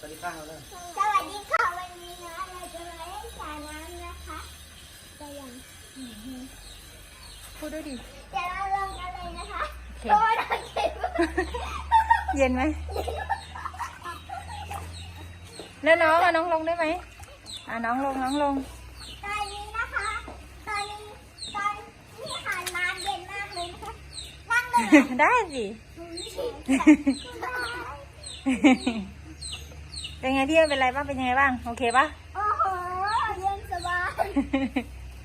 สวัสดีค่ะเลยสวัสดีค่ะวันนี้นะเราจะมาเล่นสระน้ำนะคะจะยังพูดด้วยดิเดี๋ยวเราลงกันเลยนะคะโอเคเพราะว่าเราเก็บเย็นไหมแล้วน้องอะน้องลงได้ไหมอะน้องลงน้องลงตอนนี้นะคะตอนนี้ตอนที่หานน้ำเย็นมากเลยนะคะนั่งเลยได้สิโเป็นไงพี่เป็นไรบ้างเป็นยังไงบ้างโอเคปะอ้โหเย็นสบาย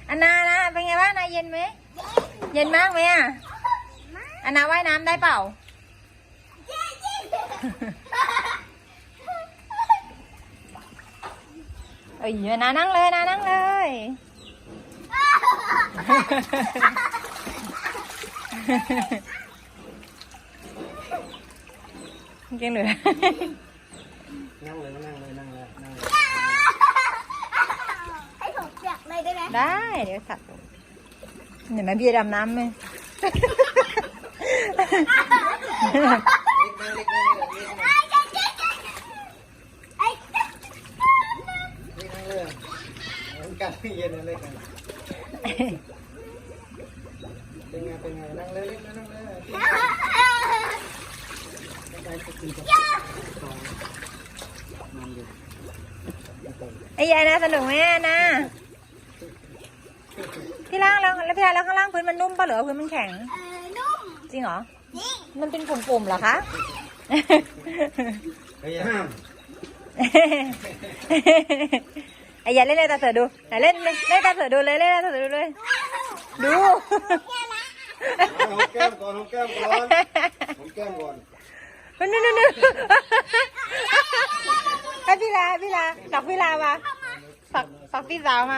อันนานะเป็นไงบ้างนาเย็นไหมเย็นมากไหมอะอันนาว่ายน้ำได้เปล่าเย็นเย็นเอ้ยนานั่งเลยนานั่งเลยเก่งเลย นั่งเลยนั่งเลยนั่งเลยนั่งเลยให้ผมเปียกเลยได้ไหมได้เดี๋ยวสับเห็นไหมพี่ดำน้ำไหมเล็กนั่งเล็กนั่งเลยเล็กนั่งไอ้เล็กนั่งเลยมันกัดเย็นเลยกันเป็นไงเป็นไงนั่งเลยเล็กนั่งเลยได้สักทีจะสอง นั่งอยู่ไอ้ยายนะสนุกไหมอะนะพี่ล่างแล้วแล้วพี่ล่างแล้วข้างล่างพื้นมันนุ่มปะเหรอพื้นมันแข็งเออนุ่มจริงเหรอจริงมันเป็นปุ่มๆเหรอคะเฮ้ยห้ามไอ้ยายเล่นเล่นตาเสือดูไหนเล่นเล่นเล่นตาเสือดูเลยเล่นตาเสือดูเลยดูหอมแก้มก่อนหอมแก้มก่อนหอมแก้มก่อนนู่นนู่นนู่น ให้พี่ลาพี่ลาฝักพี่ลาม